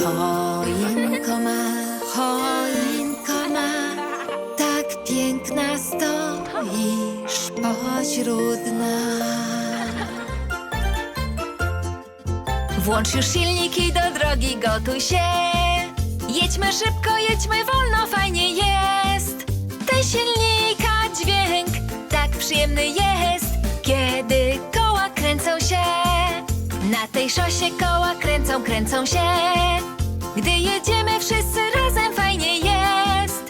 Choinko ma, choinko ma, tak piękna stoisz pośród nas. Włącz silniki do drogi, gotuj się. Na tej szosie koła kręcą, kręcą się. Gdy jedziemy wszyscy razem, fajnie jest.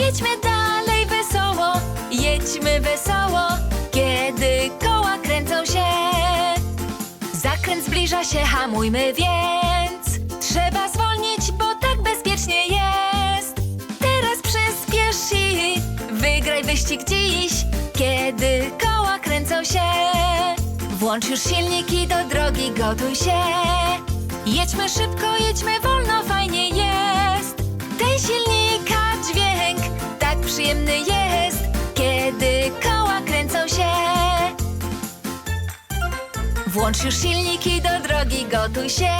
Jedźmy dalej wesoło, jedźmy wesoło, kiedy koła kręcą się. Zakręt zbliża się, hamujmy więc. Trzeba zwolnić, bo tak bezpiecznie jest. Teraz przyspiesz i wygraj wyścig dziś, kiedy koła kręcą się. Włącz już silniki do drogi, gotuj się. Jedźmy szybko, jedźmy wolno, fajnie jest. Ten silnika dźwięk tak przyjemny jest, kiedy koła kręcą się. Włącz już silniki do drogi, gotuj się.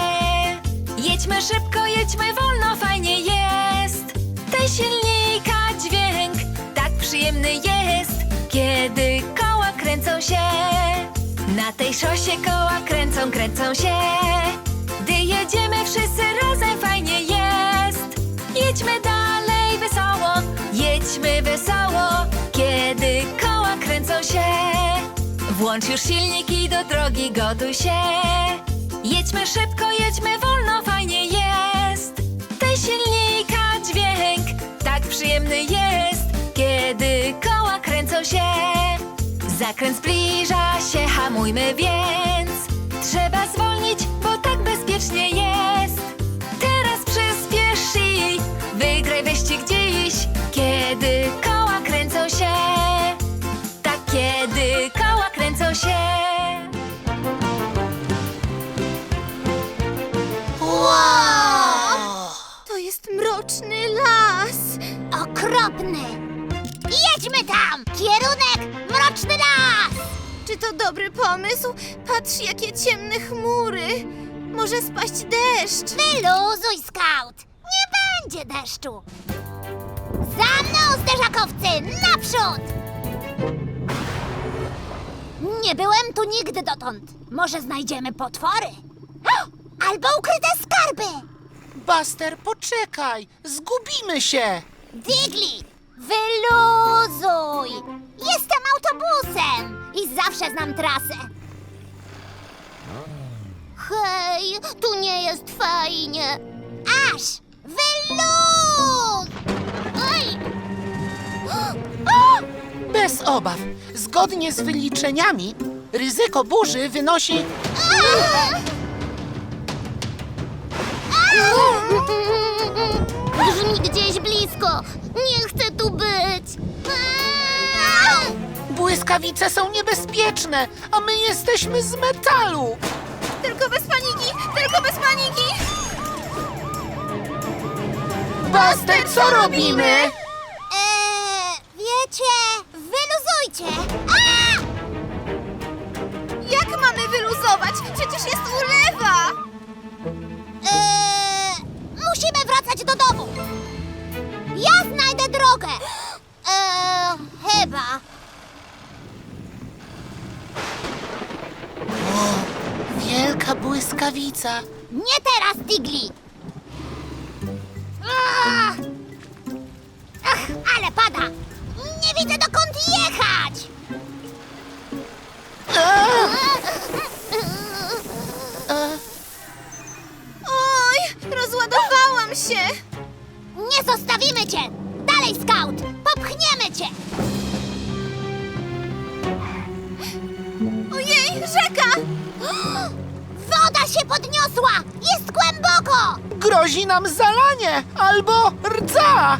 Jedźmy szybko, jedźmy wolno, fajnie jest. Ten silnika dźwięk tak przyjemny jest, kiedy koła kręcą się. Na tej szosie koła kręcą, kręcą się. Gdy jedziemy wszyscy razem, fajnie jest. Jedźmy dalej wesoło, jedźmy wesoło, kiedy koła kręcą się. Włącz już silniki do drogi, gotuj się. Jedźmy szybko, jedźmy wolno, fajnie jest. Ten silnika dźwięk tak przyjemny jest, kiedy koła kręcą się. Zakręt zbliża się, hamujmy więc. Trzeba zwolnić, bo tak bezpiecznie jest. Teraz przyspiesz i wygraj wyścig dziś, kiedy koła kręcą się. Tak, kiedy koła kręcą się. Wow! To jest mroczny las. Okropny! Jedźmy tam! Kierunek Mroczny Las! Czy to dobry pomysł? Patrz, jakie ciemne chmury. Może spaść deszcz. Wyluzuj, scout! Nie będzie deszczu! Za mną, zderzakowcy! Naprzód! Nie byłem tu nigdy dotąd. Może znajdziemy potwory? Albo ukryte skarby! Buster, poczekaj! Zgubimy się! Digli, wyluzuj! Jestem autobusem i zawsze znam trasę. Hej, tu nie jest fajnie. Aż, wyluz! O! Bez obaw. Zgodnie z wyliczeniami, ryzyko burzy wynosi... A! Brzmi gdzieś blisko. Tu być. Błyskawice są niebezpieczne, a my jesteśmy z metalu. Tylko bez paniki, tylko bez paniki! Buster, co robimy? Eee, wiecie, wyluzujcie. A! Nie teraz, Tigli. Się podniosła. Jest głęboko. Grozi nam zalanie albo rdza.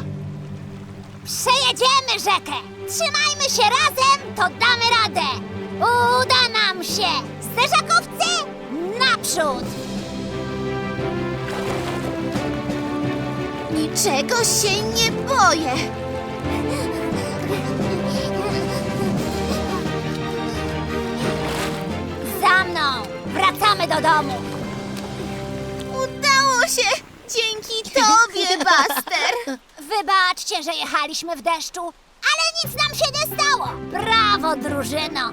Przejedziemy rzekę! Trzymajmy się razem, to damy radę! Uda nam się! Zderzakowcy, naprzód! Niczego się nie boję! Za mną! Wracamy do domu! Udało się! Dzięki tobie, Buster! Wybaczcie, że jechaliśmy w deszczu, ale nic nam się nie stało! Brawo, drużyno!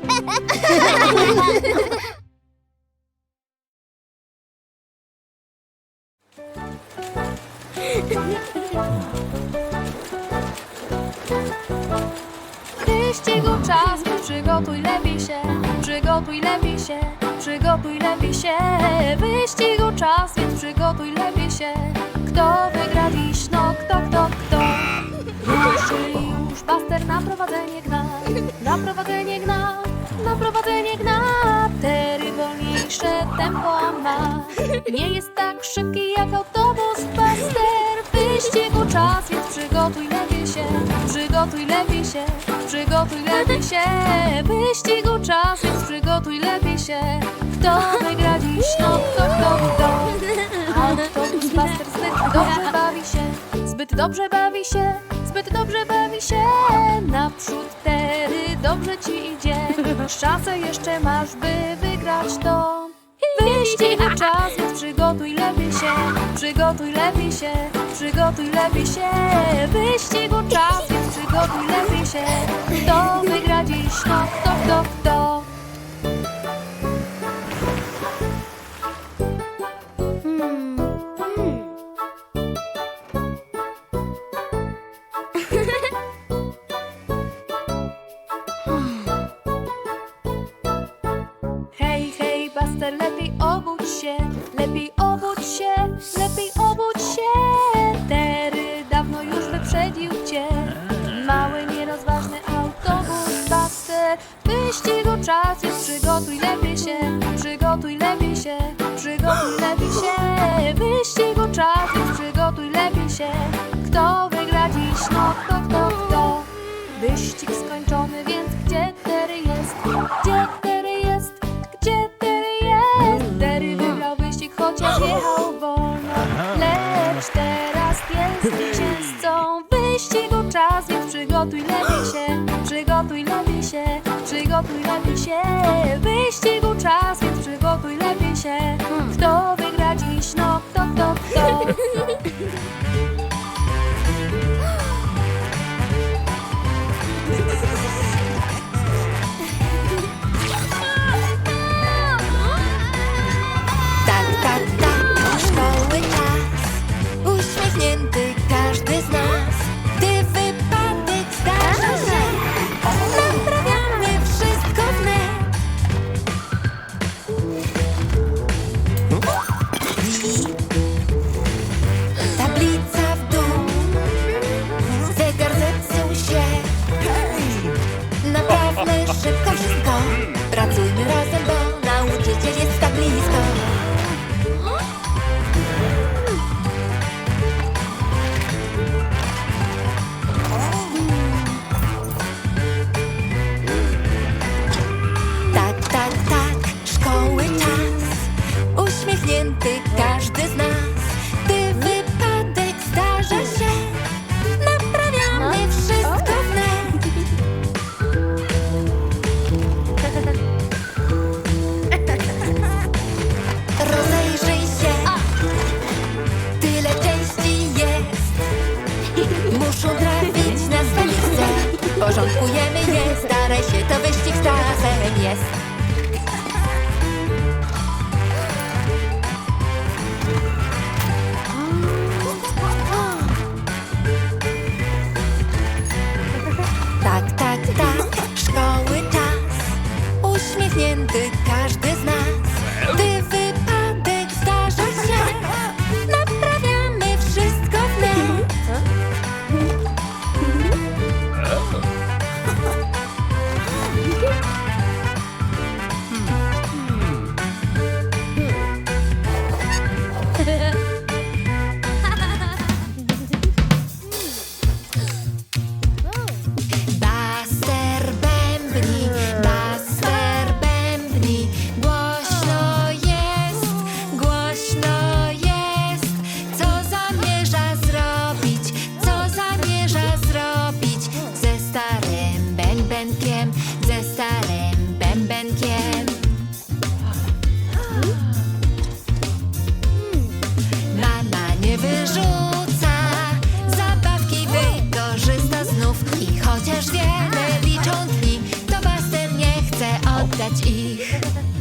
Wyścigu czas, przygotuj lepiej się, przygotuj lepiej się, przygotuj lepiej się. Wyścigu czas, więc przygotuj lepiej się. Kto wygra dziś, no kto, kto, kto? Ruszy już Buster na prowadzenie gna, na prowadzenie gna, na prowadzenie gna. Tery wolniejsze tempo ma, nie jest tak szybki jak autobus się, przygotuj lepiej się. Wyścigu czas, więc przygotuj lepiej się. Kto wygra dziś, no kto, kto, kto? Autobus Buster zbyt dobrze bawi się, zbyt dobrze bawi się, zbyt dobrze bawi się. Naprzód tery, dobrze ci idzie, szansę jeszcze masz, by wygrać to. Wyścigu czas, więc przygotuj lepiej się, przygotuj lepiej się, przygotuj lepiej się. Wyścigu czas, przygotuj lepiej się. Kto wygra dziś, no kto, kto, kto? Się, przygotuj lepiej się, przygotuj lepiej się. Wyścigu czas, więc przygotuj lepiej się. Kto wygra dziś, no kto, kto, kto? Wyścig skończony, więc い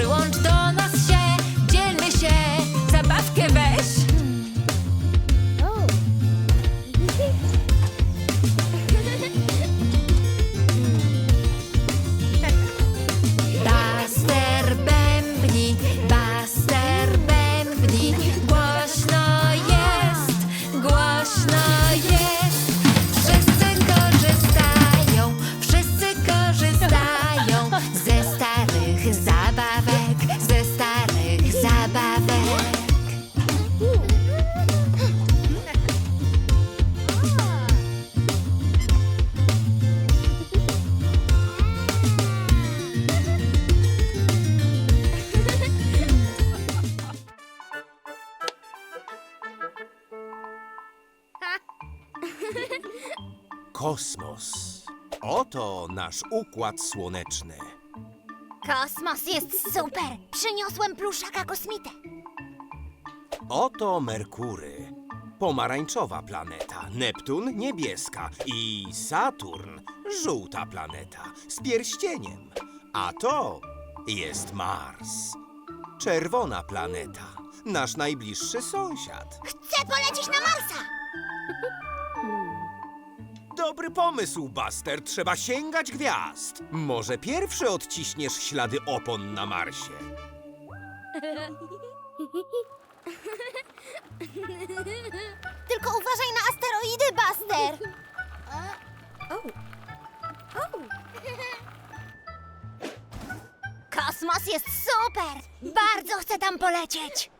przyłącz do Kosmos. Oto nasz układ słoneczny. Kosmos jest super! Przyniosłem pluszaka kosmitę. Oto Merkury. Pomarańczowa planeta, Neptun niebieska i Saturn żółta planeta z pierścieniem. A to jest Mars. Czerwona planeta, nasz najbliższy sąsiad. Chcę polecieć na Marsa! Dobry pomysł, Buster. Trzeba sięgać gwiazd. Może pierwszy odciśniesz ślady opon na Marsie. Tylko uważaj na asteroidy, Buster! Kosmos jest super! Bardzo chcę tam polecieć!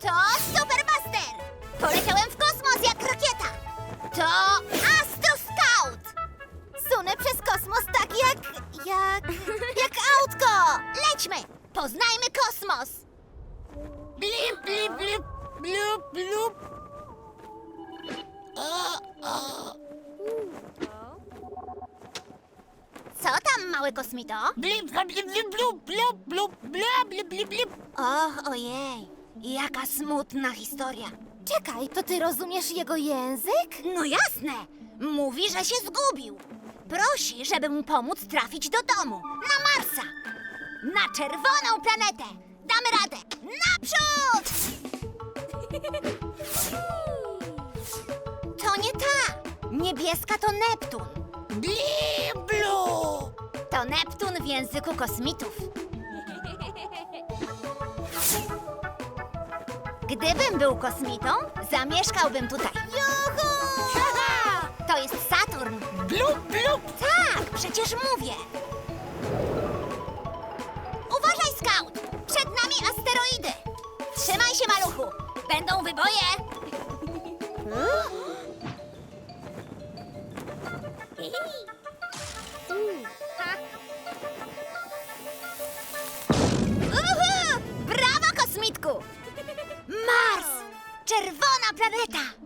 To Super Buster! Poleciałem w kosmos jak rakieta! To Astro Scout! Sunę przez kosmos tak jak... jak... jak autko! Lećmy! Poznajmy kosmos! Blip, blip, blip, blup, blup. Co tam, mały kosmito? Blip, blip, blip, blup, blup, blup, bla, blip, blip, blip. Och, ojej, jaka smutna historia. Czekaj, to ty rozumiesz jego język? No jasne! Mówi, że się zgubił. Prosi, żeby mu pomóc trafić do domu. Na Marsa! Na czerwoną planetę! Damy radę! Naprzód! To nie ta! Niebieska to Neptun. Bliblu! To Neptun w języku kosmitów. Gdybym był kosmitą, zamieszkałbym tutaj. Juhu! To jest Saturn. Blup, blup! Tak, przecież mówię. Uważaj, Scout! Przed nami asteroidy. Trzymaj się, maluchu. Będą wyboje. Czerwona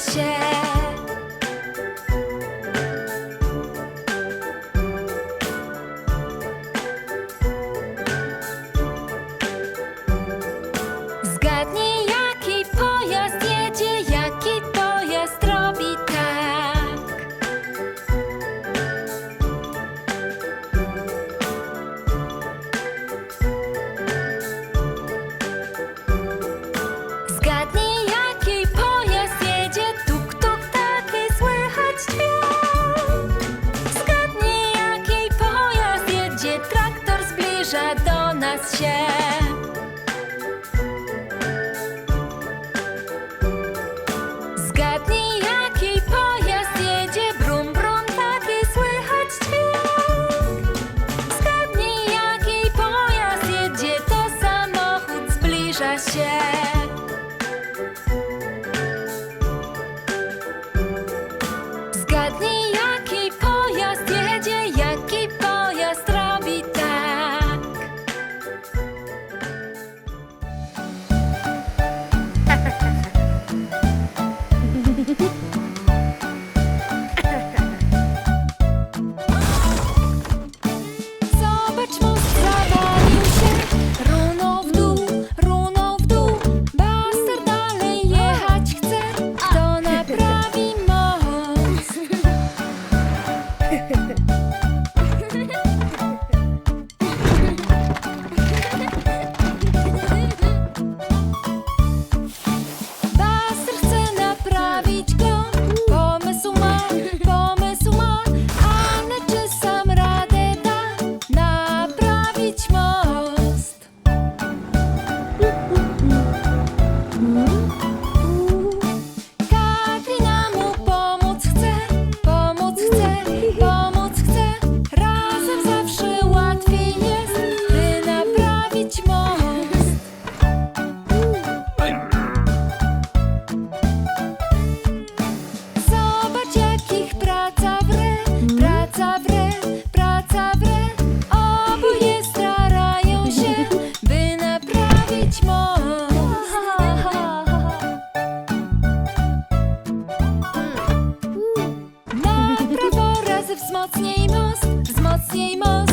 się. Zbliża do nas się. Wzmocnij most, wzmocnij most.